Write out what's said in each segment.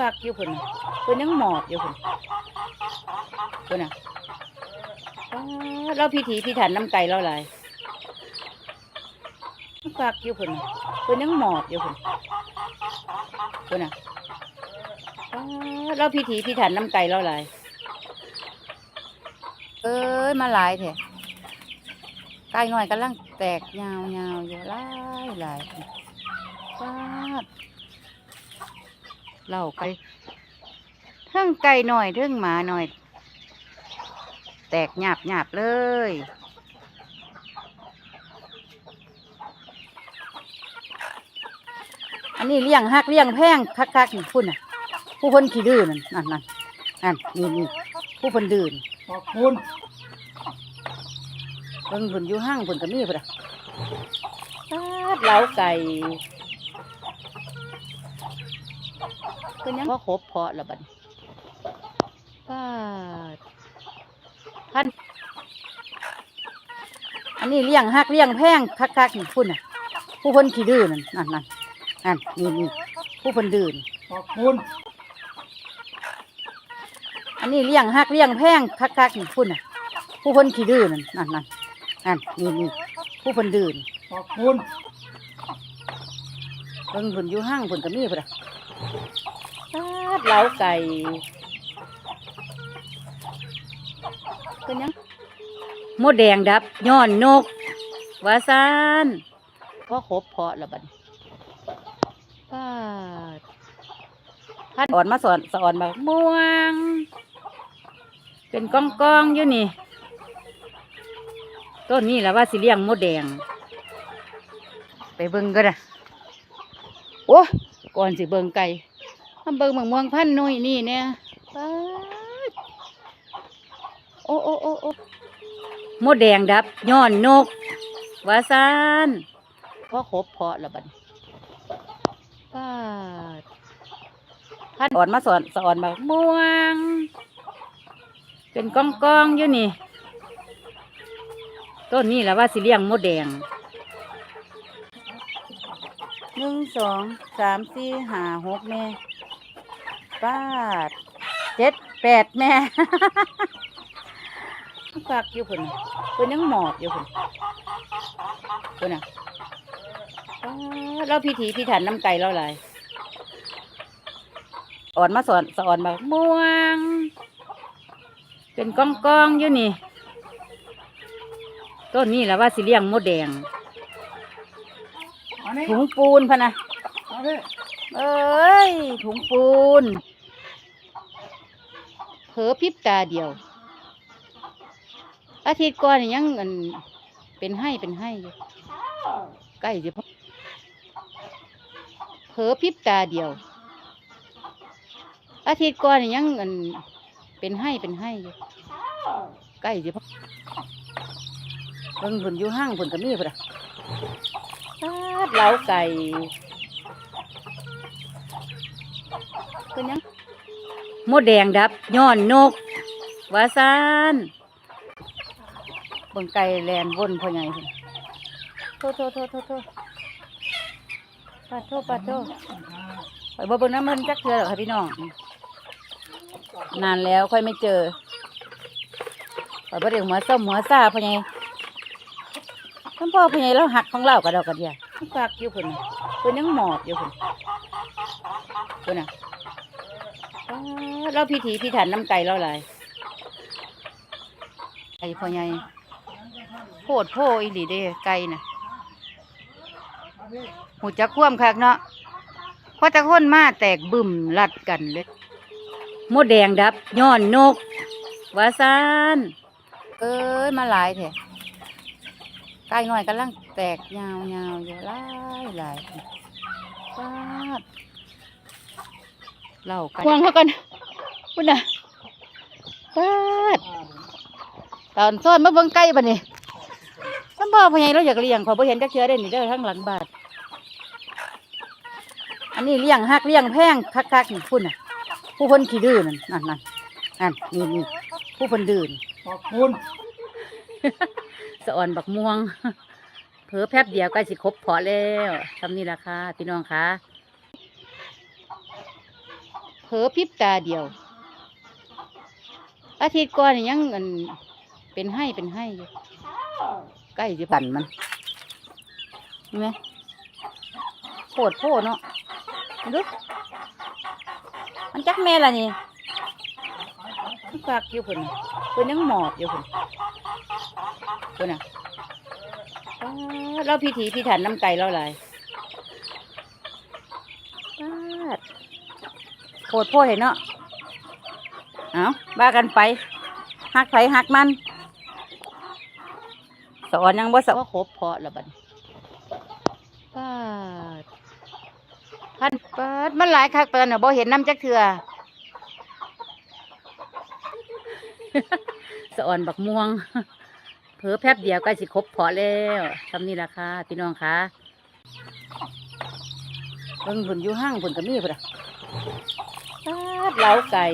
คักอยู่พุ่นเพิ่นยังหมอบอยู่พุ่นพุ่นน่ะเราพิถีพิถันน้ำไก่เราหลายคักอยู่พุ่นเพิ่นยังหมอบอยู่พุ่นพุ่นน่ะเราพิถีพิถันน้ำไก่เราหลายเอ้ยมาหลายแท้ไก่หน้อยกำลังแตกยาวๆอยู่หลายหลายป๊าด เล่าไก่เทั้งไก่หน่อยเทั้งหมาหน่อย แตกหยาบหยาบเลยอันนี้เลี้ยงหักเลี้ยงแพงคักคักๆนี่พุ่นน่ะ ผู้คนขี้ดื้อนั่นนั่นนั่นนั่นนี่นี่ผู้คนดื้อนี่ขอบคุณเบิ่งพุ่นอยู่ห้างพุ่นก็มีพุ่นอะปาดเล้าไก่ ก็ยังว่าครบเพาะและบัดนี้ปาดพันอันนี้เลี้ยงหักเลี้ยงแพงคักคักๆนี่พุ่นน่ะ ผู้คนขี้ดื้อนั่นนั่นนั่นนั่นนี่นี่ผู้คนดื้อนี่ขอบคุณอันนี้เลี้ยงหักเลี้ยงแพงคักคักๆนี่พุ่นน่ะ ผู้คนขี้ดื้อนั่นนั่นนั่นนั่นนี่นี่ผู้คนดื้อนี่ขอบคุณเบิ่งพุ่นอยู่ห้างพุ่นก็มีพุ่นอะปาด เล้าไก่ก็ยังมดแดงดับย้อนนกว่าซานว่าครบเพาะและบัดนี้ปาดพันอ่อนมาสอนสอนมาม่วง เป็นกองกองๆอยู่นี่ ต้นนี้แหละว่าสิเลี้ยงมดแดง ไปเบิ่งก็ได้ โอ้ก่อนสิเบิงไก่ทำเบิงเมืองมืองพันน้อยนี่เนี่ยโอ้โอ้โอ้โอ้มดแดงดับย้อนนกวาซานพอครบพาะและบัดนี้าดพันอ่อนมาสอนสอนมาม่วง เป็นกองกองๆอยู่นี่ ต้นนี้แหละว่าสิเลี้ยงมดแดง หนึ่งสองสามสี่ห้าหกแม่แปดเจ็ดแปดแม่ฝากอยู่พุ่นน่ะเพิ่นยังหมอบอยู่พุ่นพุ่นน่ะเราพิถีพิถันน้ำไก่เราหลายอ่อนมาสอนสอนมาม่วง เป็นกองกองๆอยู่นี่ ต้นนี้แหละว่าสิเลี้ยงมดแดง ถุงปูนพะนะอันนี้เอ้ย ถุงปูน เผลอพริบตาเดียว อาทิตย์ก่อนนี่ยังอันเป็นให้เป็นให้อยู่ใกล้จะพอเผลอพริบตาเดียว อาทิตย์ก่อนนี่ยังอันเป็นให้เป็นให้อยู่ใกล้จะพอเบิ่งผลอยู่ห้างผลก็มีพุ่นอะปาด เล้าไก่ก็นยังมดแดงดับย้อนนกวาซานบิ่งไก่แลนวนพ่อใหญ่โทษโทษโทษโทษโทษปาโทษปาโทษไปบ่เบิ่งน้ำมันจักเทือหรอค่ะพี่น้อง นานแล้วค่อยไม่เจอไปบ่ได้หัวส้มหัวซาพ่อใหญ่ ท่านพ่อพ่ใหญ่เราหักของเรากระดอกกระเดียฝากอยู่พุ่นน่ะเพิ่นยังหมอบอยู่พุ่นพุ่นน่ะเราพิถีพิถันน้ำไก่เราหลายไก่พ่อใหญ่โพดโพอีหลีเด้ไก่น่ะหูจักคว่ำคักเนาะพอตะคนมาแตกบึ้มลัดกันเลยมดแดงดับย้อนนกวาซานเอ้ยมาหลายแท้ ไก่น้อยกำลังแตกยาวๆอยู่หลายหลายปาดเล่ากันวางเขากันพุ่นน่ะปาดตอนซ้อนมาเบิ่งไก่บัดนี้ท่านพ่อพญายเราอยากเลี้ยงขอบ่เห็นจักเชือได้นี่เด้อข้างหลังบาทอันนี้เลี้ยงหักเลี้ยงแพงคักๆนี่พุ่นน่ะ ผู้คนขี้ดื้อนั่นนั่นนั่นนั่นนี่นี่ผู้คนดื้อนี่ขอบคุณ สะอ่อนบักม่วง เผลอแป๊บเดียวใกล้สิครบพอแล้วทำนี่ราคาพี่น้องคะผลอพริบตาเดียว อาทิตย์ก่อนยังอันเป็นให้เป็นให้อยู่ใกล้จะปั่นมันเห็นไหมโผดโพเนาะดูมันจักแม่ละนี่มันฝากอยู่คนคนยังหมอบอยู่คน คนน่ะป๊าดเราพิธีพิถันน้ำไก่เราหลายป๊าดโผดโพเห็นเนาะ เอาบ้ากันไป หักไผหักมัน สอนยังบ่สอนว่าครบเพาะแล้วบัดนี้ปาดพันปาดมันหลายคักเตือนน่ะบ่เห็นน้ำจักเถื่อสอนบักม่วง เผลอแป๊บเดียวใกล้สิครบพาะแล้วทำนี่ราคาพี่น้องคะเบิ่งผุนอยู่ห้างผุนก็มีพุ่นอะปาดเล้าไก่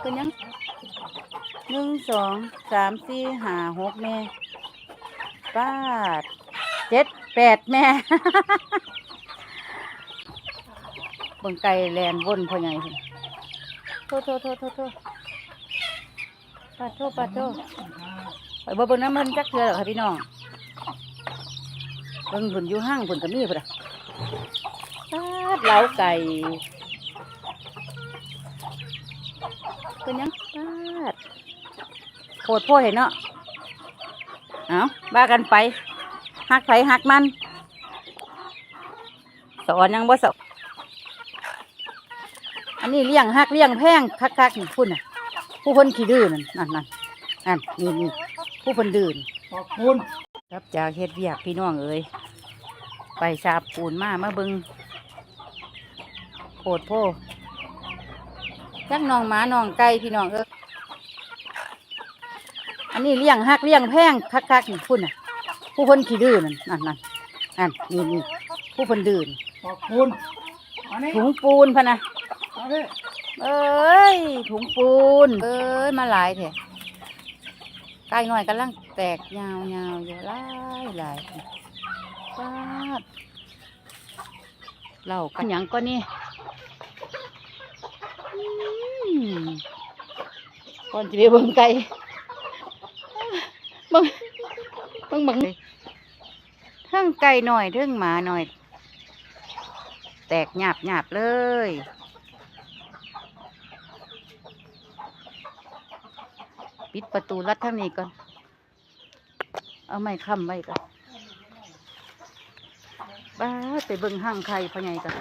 เป็นยังหนึ่งสองสามสี่ห้าหกแม่แปดเจ็ดแปดแม่เบิ่งไก่แลนวนพอใหญ่โทษโทษโทษโทษ ปาโทษปาโทไปบ่เบิ่งน้ำมันจักเทือหรอกค่ะพี่น้องเบิ่งผุนอยู่ห้างผุนก็มีพุ่นอะปาดเล้าไก่เป็นยังปาดโคตรโพดเห็นเนาะเอาบ้ากันไปหักไผหักมัน สอนยังบ่สอนอันนี้เลี้ยงหักเลี้ยงแพงคักๆนี่พุ่นน่ะ ผู้คนขี้ดื้อนั่นนั่นนั่นนั่นนี่นี่ผู้คนดื้อนี่ขอบคุณครับจากเฮ็ดเวียกพี่น้องเอ้ยไปสาบปูนมามาเบิงโคตรโพจักน้องหมาน้องไก่พี่น้องเอ้ยอันนี้เลี้ยงหักเลี้ยงแพงคักๆนี่พุ่นน่ะ ผู้คนขี้ดื้อนั่นนั่นนั่นนั่นนี่นี่ผู้คนดื้อนี่ขอบคุณอันนี้ถุงปูนพะนะอันนี้ เอ้ยถุงปูน เอ้ยมาหลายแท้ไก่น้อยกำลังแตกยาวยาวๆอยู่หลายหลายปาดเหล่ากันหยังก็นี่ก่อนจะไปเบิ่งไก่เบิ่งเบิ่งเบิ่งทั้งไก่หน่อยทั้งหมาหน่อย แตกหยาบหยาบเลย ปิดประตูลัดทางนี้ก่อน เอาไม้ค้ำไว้ก่อนบ้าไปเบิ่งห้างใครพ่อใหญ่ก่อน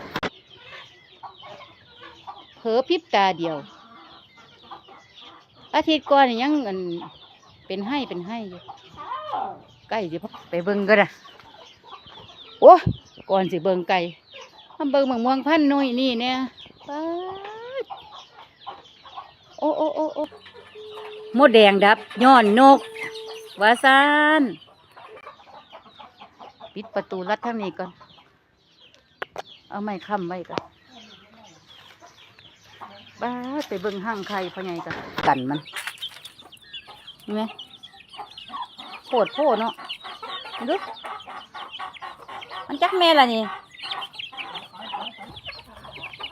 เผลอพริบตาเดียว อาทิตย์ก่อนยังอันเป็นให้เป็นให้อยู่ใกล้สิพอไปเบิ่งก็ได้โอ้ก่อนสิเบิ่งไก่ทำเบิ่งเมะม่วงพันธุ์น้อยนี่เนี่ยโอ้โอ้โอ้โอ้ มดแดงดับย้อนนกวาซานปิดประตูลัดทางนี้ก่อน เอาไม้ค้ำไว้ก่อนบ้าไปเบิ่งห้างใครพ่อใหญ่ก่อนกันมันเห็นไหมโคตรโพดเนาะดูมันจักแม่ละนี่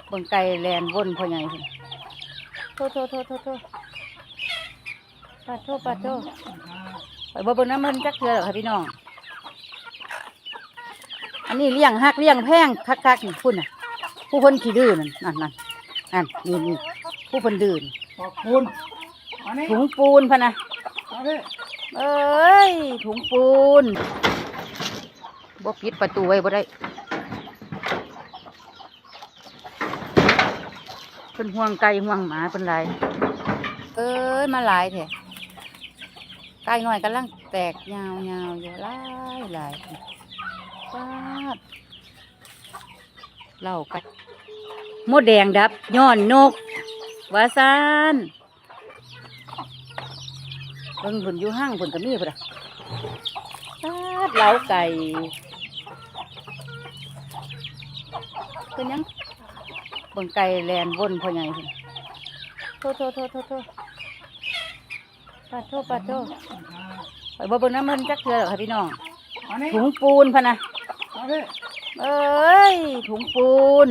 เบิ่งไก่แลนวนพ่อใหญ่พุ่นโทษโทษโทษโทษ โทษปาดโทษปาดโทษไปบ่เบิ่งน้ำมันจักเทือหรอกค่ะพี่น้อง อันนี้เลี้ยงหักเลี้ยงแพงคักๆนี่พุ่นน่ะ ผู้คนขี้ดื้อนั่นนั่นนั่นนั่นนี่นี่ผู้คนดื้อนี่ขอบคุณอันนี้ถุงปูนพะนะอันนี้เอ้ยถุงปูนบ่ปิดประตูไว้บ่ได้เพิ่นห่วงไก่ห่วงหมาเพิ่นหลายเอ้ยมาหลายแท้ ไก่น้อยกำลังแตกยาวยาวๆอยู่หลายหลายปาดเหล่าไก่มดแดงดับย้อนนกวาซานเบิ่งผุนอยู่ห้างผุนก็มีพุ่นอะปาดเหล้าไก่เป็นยังเบิ่งไก่แลนวนพ่อใหญ่พุ่นโทษโทษโทษโทษ ปาดโทษปาดโทษไปบ่เบิ่งน้ำมันจักเทือหรอกค่ะพี่น้องอันนี้ถุงปูนพะนะอันนี้เอ้ย ถุงปูน